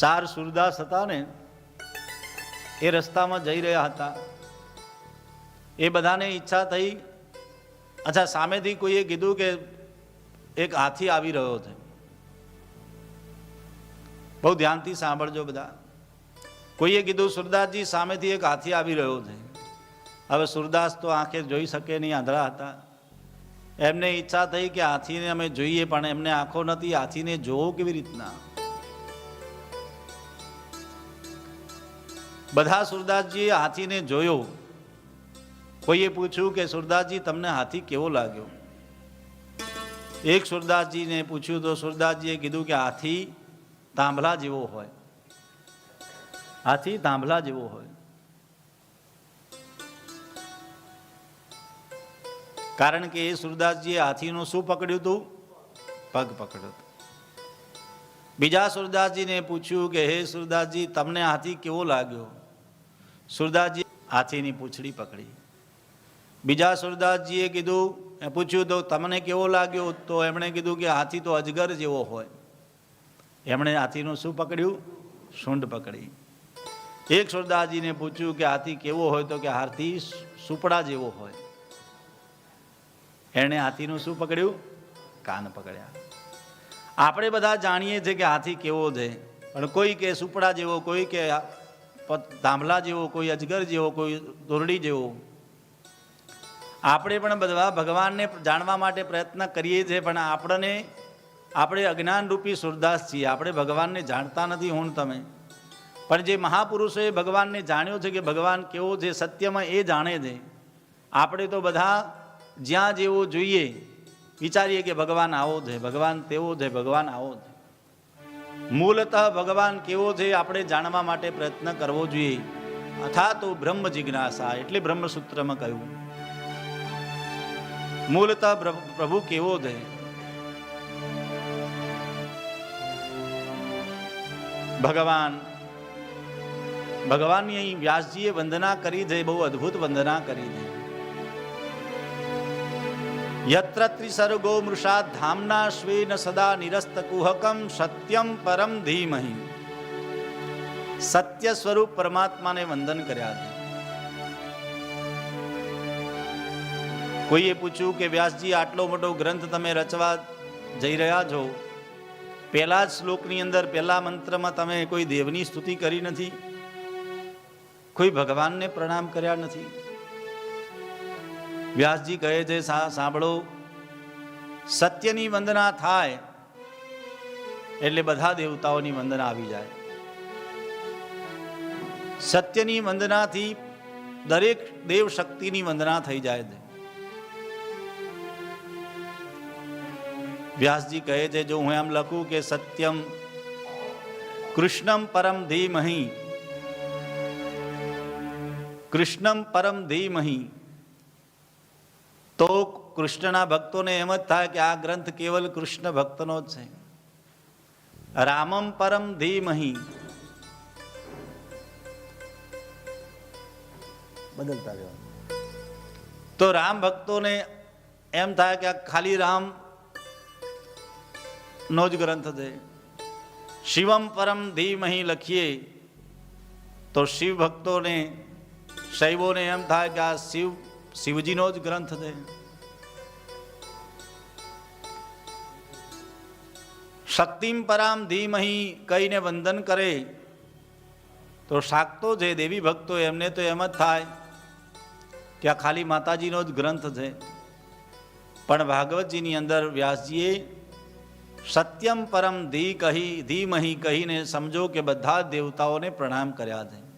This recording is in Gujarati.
ચાર સુરદાસ હતા ને, એ રસ્તામાં જઈ રહ્યા હતા. એ બધાને ઈચ્છા થઈ. અચ્છા, સામેથી કોઈએ કીધું કે એક હાથી આવી રહ્યો છે. બહુ ધ્યાનથી સાંભળજો બધા. કોઈએ કીધું, સુરદાસજી, સામેથી એક હાથી આવી રહ્યો છે. હવે સુરદાસ તો આંખે જોઈ શકે નહીં, આંધળા હતા. એમને ઈચ્છા થઈ કે હાથીને અમે જોઈએ, પણ એમને આંખો નથી, હાથીને જોવો કેવી રીતના? બધા સુરદાસજીએ હાથીને જોયો. કોઈએ પૂછ્યું કે, સુરદાસજી, તમને હાથી કેવો લાગ્યો? એક સુરદાસજીને પૂછ્યું તો સુરદાસજીએ કીધું કે, હાથી તાંભલા જેવો હોય. હાથી તાંભલા જેવો હોય. કારણ કે એ સુરદાસજીએ હાથીનું શું પકડ્યું હતું પગ પકડ્યો. હતું બીજા સુરદાસજીને પૂછ્યું કે, હે સુરદાસજી, તમને હાથી કેવો લાગ્યો? સુરદાસજી હાથીની પૂંછડી પકડી. બીજા સુરદાસજીએ કીધું, એ પૂછ્યું તો તમને કેવો લાગ્યો? તો એમણે કીધું કે, હાથી તો અજગર જેવો હોય. એમણે હાથીનું શું પકડ્યું? સૂંઢ પકડી. એક સુરદાસજીને પૂછ્યું કે, હાથી કેવો હોય? તો કે, હાથી સુપડા જેવો હોય. એણે હાથીનું શું પકડ્યું? કાન પકડ્યા. આપણે બધા જાણીએ છીએ કે હાથી કેવો છે, પણ કોઈ કે સુપડા જેવો, કોઈ કે તાંભલા જેવો, કોઈ અજગર જેવો, કોઈ દોરડી જેવો. આપણે પણ બધા ભગવાનને જાણવા માટે પ્રયત્ન કરીએ છીએ પણ આપણને, આપણે અજ્ઞાનરૂપી સુરદાસ છીએ. આપણે ભગવાનને જાણતા નથી હું તમે. પણ જે મહાપુરુષોએ ભગવાનને જાણ્યો છે કે ભગવાન કેવો છે, સત્યમાં એ જાણે છે. આપણે તો બધા જ્યાં જેવો જોઈએ, વિચારીએ કે ભગવાન આવો છે, ભગવાન તેવો છે, ભગવાન આવો છે. મૂલતઃ ભગવાન કેવો છે આપણે જાણવા માટે પ્રયત્ન કરવો જોઈએ. અથા તો બ્રહ્મ જિજ્ઞાસા એટલે બ્રહ્મસૂત્રમાં કહ્યું. મૂલતઃ પ્રભુ કેવો છે? ભગવાન, ભગવાનની અહીં વ્યાસજીએ વંદના કરી છે, બહુ અદ્ભુત વંદના કરી છે. યત્ર ત્રિસર્ગો મૃષા ધામના શ્વેન સદા નિરસ્ત કુહકમ સત્યમ પરમ ધીમહિ સત્ય સ્વરૂપ પરમાત્માને વંદન કર્યા છે કોઈએ પૂછ્યું કે, વ્યાસજી, આટલો મોટો ગ્રંથ તમે રચવા જઈ રહ્યા છો? પહેલા જ શ્લોકની અંદર, પહેલા મંત્રમાં તમે કોઈ દેવની સ્તુતિ કરી નથી? કોઈ ભગવાનને પ્રણામ કર્યા નથી? વ્યાસજી કહે છે, સા- સાંભળો, સત્યની વંદના થાય એટલે બધા દેવતાઓની વંદના આવી જાય. સત્યની વંદનાથી દરેક દેવ શક્તિની વંદના થઈ જાય છે. વ્યાસજી કહે છે, જો હું એમ લખું કે સત્યમ કૃષ્ણમ પરમ ધીમહી, કૃષ્ણમ પરમ ધીમહી તો કૃષ્ણના ભક્તોને એમ જ થાય કે આ ગ્રંથ કેવલ કૃષ્ણ ભક્તનો જ છે. રામમ પરમ ધીમહી. બદલતા રહેવાનું. તો રામ ભક્તોને એમ થાય કે આ ખાલી રામ નો જ ગ્રંથ છે. શિવમ પરમ ધીમહી લખીએ તો શિવ ભક્તોને શૈવોને એમ થાય કે આ શિવ શિવજીનો જ ગ્રંથ છે. શક્તિમ પરામ ધીમહી કહીને વંદન કરે. તો શાક્તો છે દેવી ભક્તો એમને તો એમ જ થાય કે આ ખાલી માતાજીનો જ ગ્રંથ છે. પણ ભાગવતજીની અંદર વ્યાસજીએ સત્યમ પરમ ધી કહી, ધીમહી કહીને સમજો કે બધા દેવતાઓને પ્રણામ કર્યા છે.